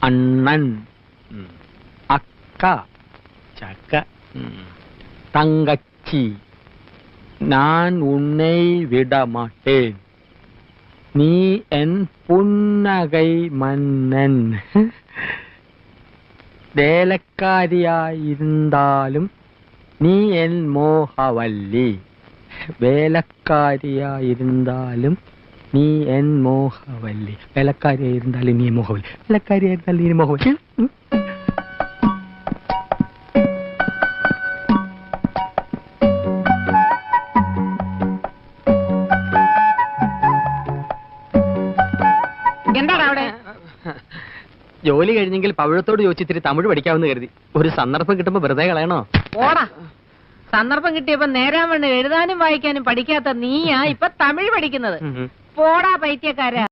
அண்ணன். அக்கா. சக்கா. தங்கச்சி. நான் உன்னை விடமாட்டேன். நீ என் புன்னகை மன்னன். வேலைக்காரியாயிருந்தாலும் நீ என் மோகவல்லி. வேலைக்காரியாயிருந்தாலும் നീ എൻ മോഹവല്ലി. വേലക്കാരിയായിരുന്നാലും നീ മോഹവല്ലി. വേലക്കാരിയായിരുന്നാലും നീ മോഹവല്ലി. ജോലി കഴിഞ്ഞെങ്കിൽ പവിഴത്തോട് ചോദിച്ചിത്തിരി തമിഴ് പഠിക്കാമെന്ന് കരുതി. ഒരു സന്ദർഭം കിട്ടുമ്പോ വെറുതെ കളയണോ? ഓടാ. സന്ദർഭം കിട്ടിയപ്പോ നേരാൻ വേണ്ടി എഴുതാനും വായിക്കാനും പഠിക്കാത്ത നീയാ ഇപ്പൊ തമിഴ് പഠിക്കുന്നത്. പോടാ പൈത്യക്കാരാ.